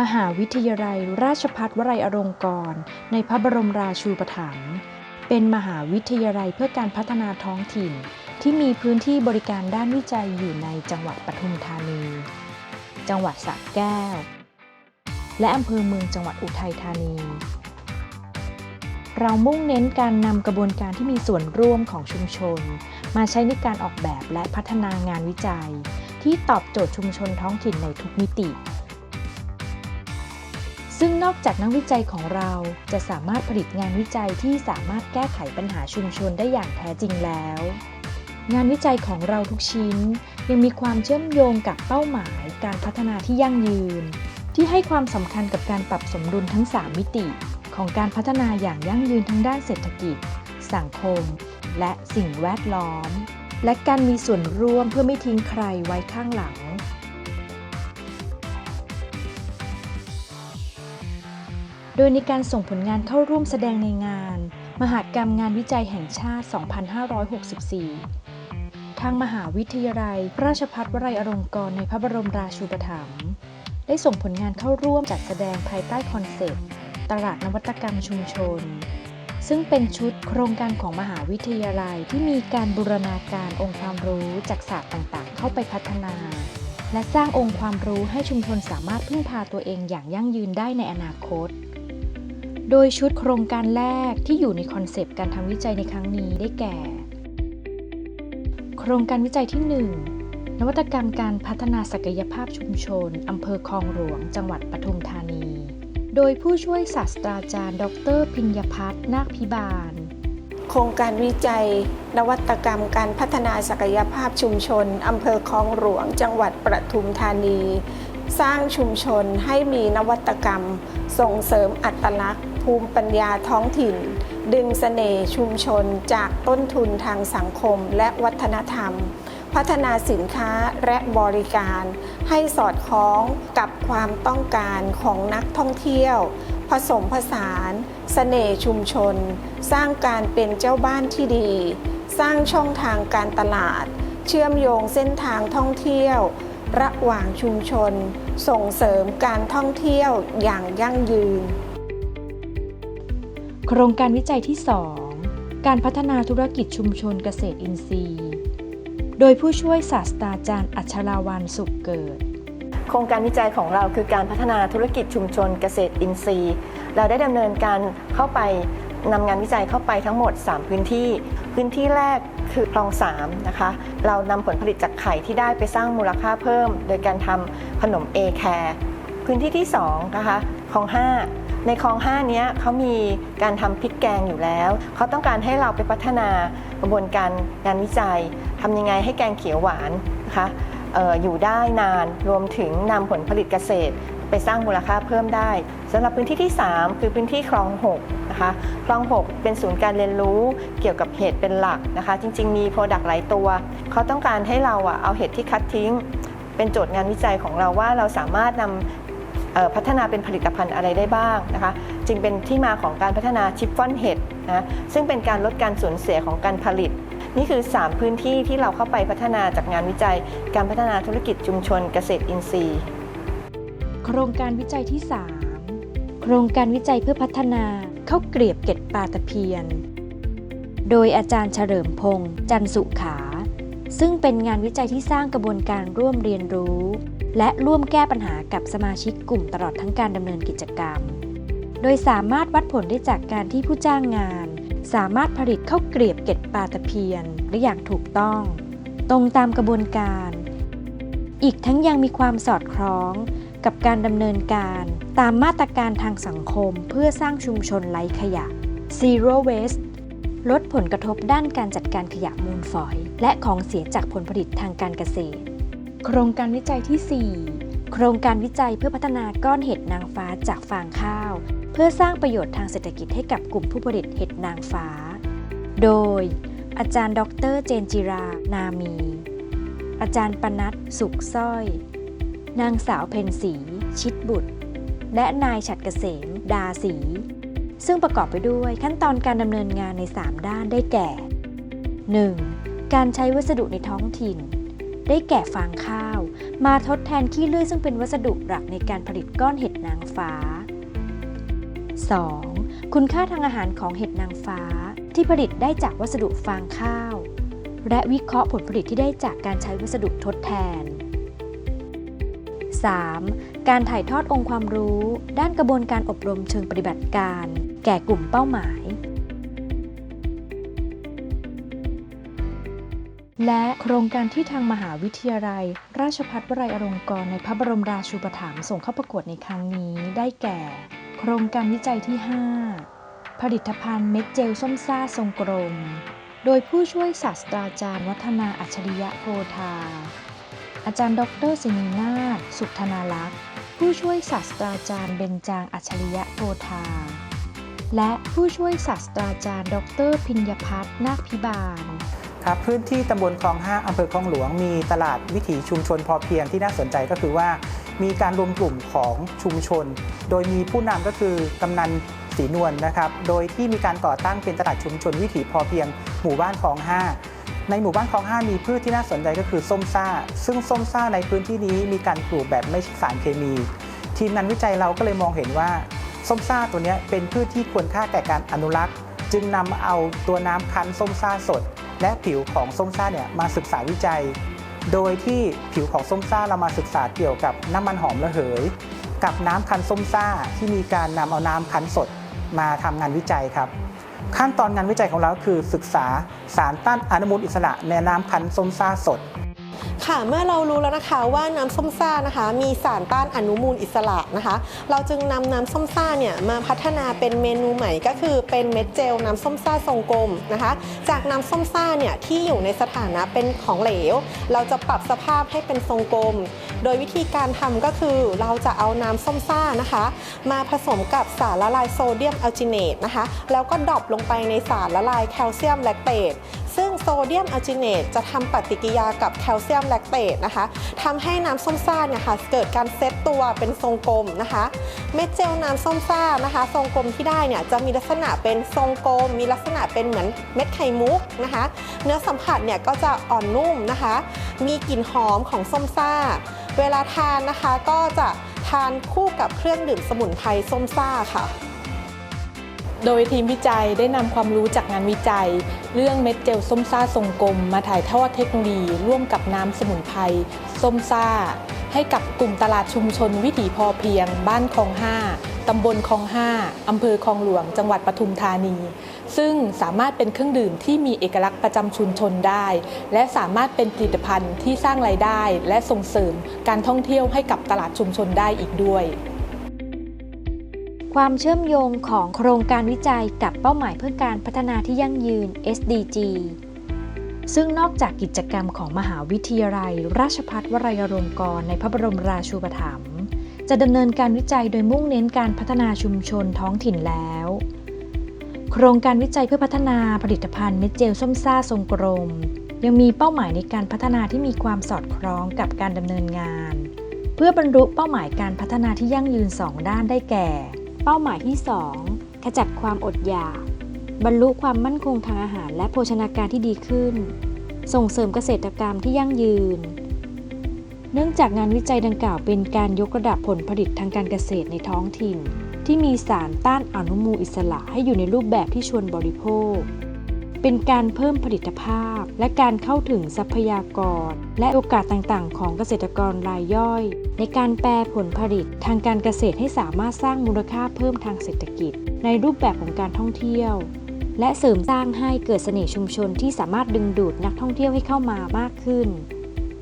มหาวิทยาลัยราชภัฏวลัยอลงกรณ์ในพระบรมราชูปถัมภ์เป็นมหาวิทยาลัยเพื่อการพัฒนาท้องถิ่น ที่มีพื้นที่บริการด้านวิจัยอยู่ในจังหวัดปทุมธานี จังหวัดสระแก้ว และอำเภอเมืองจังหวัดอุทัยธานี เรามุ่งเน้นการนำกระบวนการที่มีส่วนร่วมของชุมชน มาใช้ในการออกแบบและพัฒนางานวิจัย ที่ตอบโจทย์ชุมชนท้องถิ่นในทุกมิติ นอกจากนักวิจัยของเราจะสามารถผลิตงานวิจัยที่สามารถแก้ไขปัญหาชุมชนได้อย่างแท้จริงแล้ว งานวิจัยของเราทุกชิ้น ยังมีความเชื่อมโยงกับเป้าหมาย การพัฒนาที่ยั่งยืน ที่ให้ความสำคัญกับการปรับสมดุลทั้ง 3 มิติ ของการพัฒนาอย่างยั่งยืนทั้งด้านเศรษฐกิจ สังคม และสิ่งแวดล้อม และการมีส่วนร่วมเพื่อไม่ทิ้งใครไว้ข้างหลัง โดยในการส่งผลงานเข้าร่วมแสดงในงาน มหากรรมงานวิจัยแห่งชาติ 2564 ทางมหาวิทยาลัย ราชภัฏวลัยอลงกรณ์ในพระบรมราชูปถัมภ์ได้ส่งผลงานเข้าร่วมจัดแสดงภายใต้คอนเซ็ปต์ ตลาดนวัตกรรมชุมชน ซึ่งเป็นชุดโครงการของมหาวิทยาลัยที่มีการบูรณาการองค์ความรู้จากศาสตร์ต่างๆ เข้าไปพัฒนา และสร้างองค์ความรู้ให้ชุมชนสามารถพึ่งพาตัวเองอย่างยั่งยืนได้ในอนาคต โดยชุดโครงการแรกที่อยู่ในคอนเซปต์การทำวิจัยในครั้งนี้ได้แก่ โครงการวิจัยที่ 1 นวัตกรรมการพัฒนาศักยภาพชุมชนอำเภอคลองหลวง จังหวัดปทุมธานี โดยผู้ช่วยศาสตราจารย์ ดร พิญญพัฒน์นาคพิบาล โครงการวิจัย นวัตกรรมการพัฒนาศักยภาพชุมชนอำเภอคลองหลวง จังหวัดปทุมธานี สร้างชุมชนให้มีนวัตกรรม ส่งเสริมอัตลักษณ์ ภูมิปัญญาท้องถิ่น ดึงเสน่ห์ชุมชนจากต้นทุนทางสังคมและวัฒนธรรม พัฒนาสินค้าและบริการ ให้สอดคล้องกับความต้องการของนักท่องเที่ยว ผสมผสานเสน่ห์ชุมชน สร้างการเป็นเจ้าบ้านที่ดี สร้างช่องทางการตลาด เชื่อมโยงเส้นทางท่องเที่ยว ระหว่างชุมชน ส่งเสริมการท่องเที่ยวอย่างยั่งยืน โครงการวิจัยที่ 2 การพัฒนาธุรกิจชุมชนเกษตรอินทรีย์ โดยผู้ช่วยศาสตราจารย์อัชราวันสุขเกิด โครงการวิจัยของเราคือการพัฒนาธุรกิจชุมชนเกษตรอินทรีย์ เราได้ดำเนินการเข้าไปนำงานวิจัยเข้าไปทั้งหมด 3 พื้นที่ พื้นที่แรกคือคลอง3นะคะ เรานำผลผลิตจากไข่ที่ได้ไปสร้างมูลค่าเพิ่ม โดยการทำขนม A care พื้นที่ที่2นะคะคลอง 5 ในคลอง 5 เนี้ยเขามีการทำพริกแกงอยู่แล้ว เขาต้องการให้เราไปพัฒนากระบวนการงานวิจัยทำยังไงให้แกงเขียวหวานนะคะอยู่ได้นานรวมถึงนำผลผลิตเกษตร ไปสร้างมูลค่าเพิ่มได้สำหรับพื้นที่ที่ 3 คือพื้นที่คลอง6นะคะคลอง 6 เป็นศูนย์การเรียนรู้เกี่ยวกับเห็ดเป็นหลักนะคะ จริง ๆ มีโปรดักต์หลายตัว เขาต้องการให้เราอะเอาเห็ดที่คัดทิ้ง เป็นโจทย์งานวิจัยของเราว่าเราสามารถนำพัฒนาเป็นผลิตภัณฑ์อะไรได้บ้างนะคะ จึงเป็นที่มาของการพัฒนาชิปฟอนเห็ดนะซึ่งเป็นการลดการสูญเสียของการผลิตนี่คือ 3 พื้นที่ที่เราเข้าไปพัฒนาจากงานวิจัย การพัฒนาธุรกิจชุมชนเกษตรอินทรีย์ โครงการวิจัยที่ 3 โครงการวิจัยเพื่อพัฒนาข้าวเกรียบเกล็ดปลาตะเพียน โดยอาจารย์เฉลิมพงษ์จันสุขา ซึ่งเป็นงานวิจัยที่สร้างกระบวนการร่วมเรียนรู้ และร่วมแก้ปัญหากับสมาชิกกลุ่มตลอดทั้งการดำเนินกิจกรรม โดยสามารถวัดผลได้จากการที่ผู้จ้างงาน สามารถผลิตข้าวเกรียบเกล็ดปลาตะเพียนได้อย่างถูกต้อง ตรงตามกระบวนการ อีกทั้งยังมีความสอดคล้อง กับการดำเนินการตามมาตรการทางสังคมเพื่อสร้างชุมชนไร้ขยะ Zero Waste ลดผลกระทบด้านการจัดการขยะมูลฝอย และของเสียจากผลผลิตทางการเกษตร โครงการวิจัยที่ 4 โครงการวิจัยเพื่อพัฒนาก้อนเห็ดนางฟ้าจากฟางข้าว เพื่อสร้างประโยชน์ทางเศรษฐกิจให้กับกลุ่มผู้ผลิตเห็ดนางฟ้า โดย อาจารย์ ดร เจนจิรา นามี อาจารย์ปนัดสุขสร้อย นางสาวเพนสีชิดบุตร และนายฉัดเกษม ดาสี ซึ่งประกอบไปด้วยขั้นตอนการดำเนินงานใน 3 ด้านได้แก่ 1. การใช้วัสดุในท้องถิ่น ได้แก่ฟางข้าว มาทดแทนขี้เลื่อยซึ่งเป็นวัสดุหลักในการผลิตก้อนเห็ดนางฟ้า 2. คุณค่าทางอาหารของเห็ดนางฟ้าที่ผลิตได้จากวัสดุฟางข้าว และวิเคราะห์ผลผลิตที่ได้จากการใช้วัสดุทดแทน 3. การถ่ายทอดองค์ความรู้ ด้านกระบวนการอบรมเชิงปฏิบัติการ แก่กลุ่มเป้าหมาย และโครงการที่ทางมหาวิทยาลัย ราชภัฏวลัยอลงกรณ์ในพระบรมราชูปถัมภ์ส่งเข้าประกวดในครั้งนี้ได้แก่ โครงการวิจัยที่ 5 ผลิตภัณฑ์เม็ดเจลส้มซ่าทรงกลม โดยผู้ช่วยศาสตราจารย์วัฒนาอัจฉริยะโพธา อาจารย์ดรสินีนาถสุธนาลักษ์ผู้ช่วยศาสตราจารย์เบญจางอัจฉริยะโพธา และผู้ช่วยศาสตราจารย์ ดรพิญญพัฒน์นาคพิบาลครับพื้นที่ตำบลคลอง 5อำเภอคลองหลวง มีตลาดวิถีชุมชนพอเพียงที่น่าสนใจก็คือว่า มีการรวมกลุ่มของชุมชน โดยมีผู้นำก็คือกำนันศรีนวลนะครับ โดยที่มีการก่อตั้งเป็นตลาดชุมชนวิถีพอเพียง หมู่บ้านคลอง 5 ในหมู่บ้านคลอง5มีพืชที่น่าสนใจก็คือส้มซ่า ซึ่งส้มซ่าในพื้นที่นี้มีการปลูกแบบไม่ใช้สารเคมี ทีมงานวิจัยเราก็เลยมองเห็นว่าส้มซ่าตัวนี้เป็นพืชที่ควรค่าแก่การอนุรักษ์ จึงนำเอาตัวน้ำคั้นส้มซ่าสด และผิวของส้มซ่าเนี่ยมาศึกษาวิจัย โดยที่ผิวของส้มซ่าเรามาศึกษาเกี่ยวกับน้ำมันหอมระเหย กับน้ำคั้นส้มซ่าที่มีการนำเอาน้ำคั้นสดมาทำงานวิจัยครับ ขั้นตอนงานวิจัยของเราคือศึกษาสารต้านอนุมูลอิสระในน้ำคั้นส้มซ่าสด ค่ะเมื่อเรารู้แล้วนะคะว่าน้ำส้มซ่านะคะ มีสารต้านอนุมูลอิสระนะคะ เราจึงนำน้ำส้มซ่าเนี่ยมาพัฒนาเป็นเมนูใหม่ก็คือเป็นเม็ดเจลน้ำส้มซ่าทรงกลมนะคะ จากน้ำส้มซ่าเนี่ยที่อยู่ในสถานะเป็นของเหลว เราจะปรับสภาพให้เป็นทรงกลม โดยวิธีการทำก็คือเราจะเอาน้ำส้มซ่านะคะ มาผสมกับสารละลายโซเดียมอัลจิเนตนะคะ แล้วก็ดรอปลงไปในสารละลายแคลเซียมแลคเตต ซึ่งโซเดียมอัลจิเนตจะทำปฏิกิริยากับแคลเซียมแลคเตตนะคะทำให้น้ำส้มซ่าเนี่ยค่ะเกิดการเซตตัวเป็นทรงกลมนะคะ เม็ดเจลน้ำส้มซ่านะคะ ทรงกลมที่ได้เนี่ยจะมีลักษณะเป็นทรงกลม มีลักษณะเป็นเหมือนเม็ดไข่มุกนะคะ เนื้อสัมผัสเนี่ยก็จะอ่อนนุ่มนะคะ มีกลิ่นหอมของส้มซ่า เวลาทานนะคะก็จะทานคู่กับเครื่องดื่มสมุนไพรส้มซ่าค่ะ โดยทีมวิจัยได้นำความรู้จากงานวิจัย เรื่องเม็ดเจลส้มซ่าทรงกลม มาถ่ายทอดเทคโนโลยีร่วมกับน้ำสมุนไพรส้มซ่า ให้กับกลุ่มตลาดชุมชนวิถีพอเพียง บ้านคลอง5ตำบลคลอง5อำเภอคลองหลวง จังหวัดปทุมธานี ซึ่งสามารถเป็นเครื่องดื่มที่มีเอกลักษณ์ประจำชุมชนได้ และสามารถเป็นผลิตภัณฑ์ที่สร้างรายได้ และส่งเสริมการท่องเที่ยวให้กับตลาดชุมชนได้อีกด้วย ความเชื่อมโยงของโครงการวิจัยกับเป้าหมายเพื่อการพัฒนาที่ยั่งยืน SDG ซึ่งนอกจากกิจกรรมของมหาวิทยาลัย ราชภัฏวลัยอลงกรณ์ในพระบรมราชูปถัมภ์จะดำเนินการวิจัยโดยมุ่งเน้นการพัฒนาชุมชนท้องถิ่นแล้ว โครงการวิจัยเพื่อพัฒนาผลิตภัณฑ์เม็ดเจลส้มซ่าทรงกลม ยังมีเป้าหมายในการพัฒนาที่มีความสอดคล้องกับการดำเนินงาน เพื่อบรรลุเป้าหมายการพัฒนาที่ยั่งยืน 2 ด้านได้แก่ เป้าหมายที่ 2 ขจัดความอดอยาก บรรลุความมั่นคงทางอาหารและโภชนาการที่ดีขึ้น ส่งเสริมเกษตรกรรมที่ยั่งยืน เนื่องจากงานวิจัยดังกล่าวเป็นการยกระดับผลผลิตทางการเกษตรในท้องถิ่น ที่มีสารต้านอนุมูลอิสระให้อยู่ในรูปแบบที่ชวนบริโภค เป็นการเพิ่มผลิตภาพ และการเข้าถึงทรัพยากร และโอกาสต่างๆ ของเกษตรกรรายย่อย ในการแปรผลผลิตทางการเกษตรให้สามารถสร้างมูลค่าเพิ่มทางเศรษฐกิจ ในรูปแบบของการท่องเที่ยว และเสริมสร้างให้เกิดเสน่ห์ชุมชนที่สามารถดึงดูดนักท่องเที่ยวให้เข้ามามากขึ้น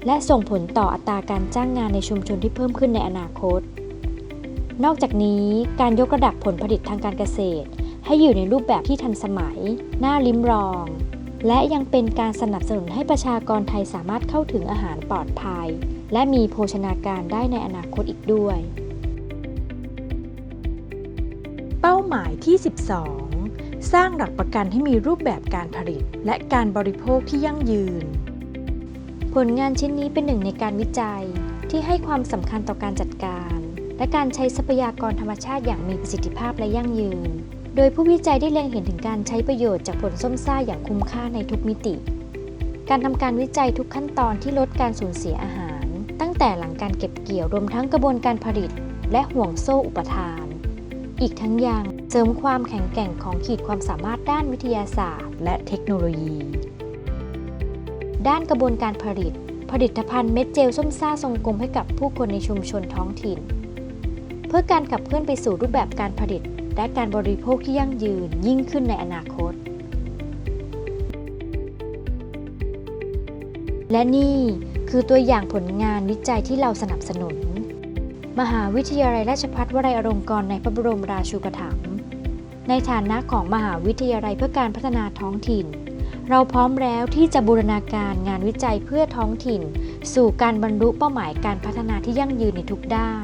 และส่งผลต่ออัตราการจ้างงานในชุมชนที่เพิ่มขึ้นในอนาคต นอกจากนี้การยกระดับผลผลิตทางการเกษตร ให้อยู่ในรูปแบบที่ทันสมัย น่าลิ้มลอง และยังเป็นการสนับสนุนให้ประชากรไทยสามารถเข้าถึงอาหารปลอดภัย และมีโภชนาการได้ในอนาคตอีกด้วย เป้าหมายที่ 12 สร้างหลักประกันให้มีรูปแบบการผลิต และการบริโภคที่ยั่งยืน ผลงานชิ้นนี้เป็นหนึ่งในการวิจัยที่ให้ความสำคัญต่อการจัดการ และการใช้ทรัพยากรธรรมชาติอย่างมีประสิทธิภาพและยั่งยืน โดยผู้วิจัยได้เล็งเห็นถึงการใช้ประโยชน์จากผลส้มซ่าอย่างคุ้มค่าในทุกมิติ การทำการวิจัยทุกขั้นตอนที่ลดการสูญเสียอาหาร ตั้งแต่หลังการเก็บเกี่ยวรวมทั้งกระบวนการผลิต และห่วงโซ่อุปทาน อีกทั้งยังเสริมความแข็งแกร่งของขีดความสามารถด้านวิทยาศาสตร์ และเทคโนโลยี ด้านกระบวนการผลิต ผลิตภัณฑ์เม็ดเจลส้มซ่าทรงกลมให้กับผู้คนในชุมชนท้องถิ่น เพื่อการขับเคลื่อนไปสู่รูปแบบการผลิต และการบริโภคที่ยั่งยืนยิ่งขึ้นในอนาคต และนี่คือตัวอย่างผลงานวิจัยที่เราสนับสนุน มหาวิทยาลัยราชภัฏวลัยอลงกรณ์ในพระบรมราชูปถัมภ์ในฐานะของมหาวิทยาลัยเพื่อการพัฒนาท้องถิ่น เราพร้อมแล้วที่จะบูรณาการงานวิจัยเพื่อท้องถิ่น สู่การบรรลุเป้าหมายการพัฒนาที่ยั่งยืนในทุกด้าน